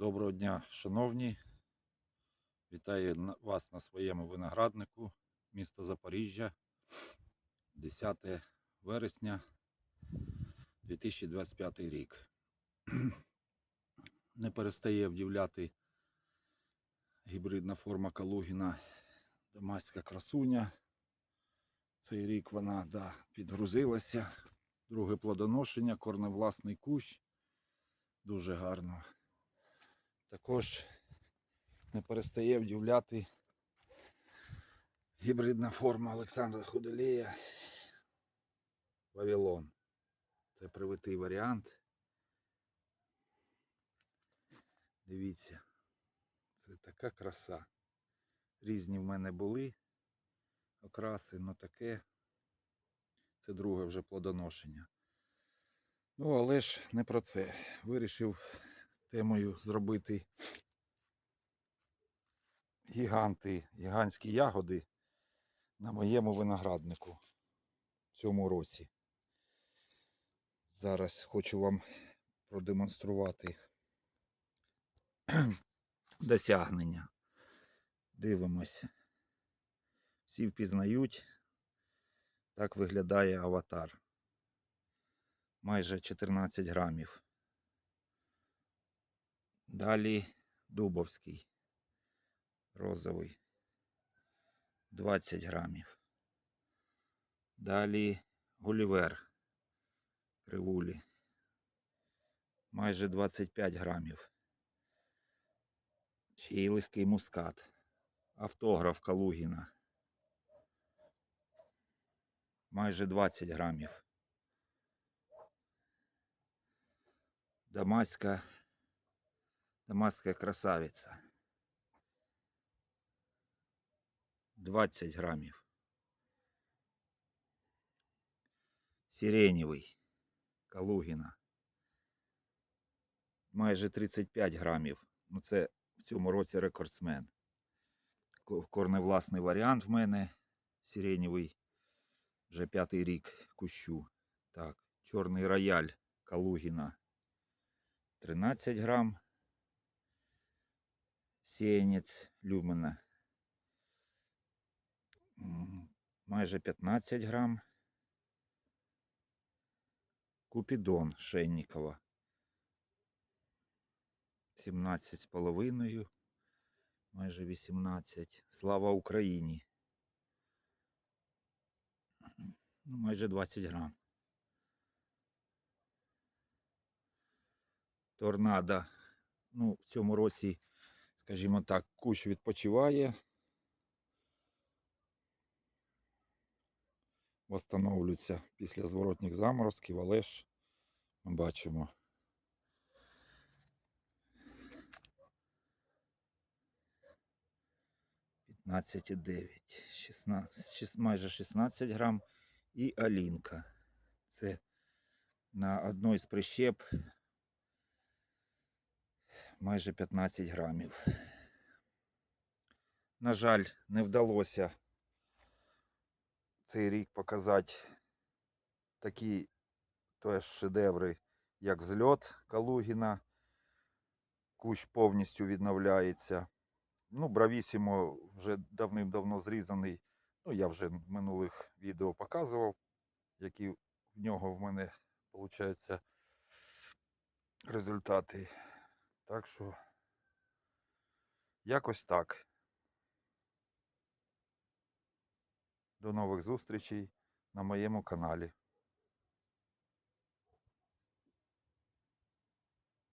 Доброго дня, шановні. Вітаю вас на своєму винограднику, місто Запоріжжя, 10 вересня 2025 рік. Не перестає вдивляти гібридна форма Калугіна Дамаська красуня. Цей рік вона да, підгрузилася. Друге плодоношення, корневласний кущ. Дуже гарно. Також не перестає вдивляти гібридна форма Олександра Худелія Вавилон. Це привитий варіант. Дивіться, це така краса. Різні в мене були окраси, але таке. Це друге вже плодоношення. Ну, але ж не про це. Вирішив темою зробити гіганти, гігантські ягоди на моєму винограднику в цьому році. Зараз хочу вам продемонструвати досягнення. Дивимося. Всі впізнають. Так виглядає аватар. Майже 14 грамів. Далі Дубовський. Розовий. 20 грамів. Далі Гулівер. Кривулі. Майже 25 грамів. Ще й легкий мускат. Автограф Калугіна. Майже 20 грамів. Дамаська, Дамаська красавиця. 20 грамів. Сиренєвий Калугіна. Майже 35 грамів. Ну це в цьому році рекордсмен. Корневласний варіант в мене. Сиренєвий. Вже п'ятий рік кущу. Так, чорний рояль Калугіна. 13 грам. Сіянець люмена. Майже 15 грам. Купідон Шеннікова. 17 з половиною. Майже 18. Слава Україні. Ну, майже 20 грам. Торнадо. Ну, в цьому році, скажімо так, кущ відпочиває. Восстановлюється після зворотніх заморозків, але ж ми бачимо. П'ятнадцять і дев'ять, майже 16 грам і Алінка. Це на одной з прищеп майже 15 грамів. На жаль, не вдалося цей рік показати такі теж шедеври, як взльот Калугіна. Кущ повністю відновляється. Ну, Бравісімо вже давним-давно зрізаний. Ну, я вже в минулих відео показував, які в нього в мене, виходить, результати. Так що, якось так. До нових зустрічей на моєму каналі.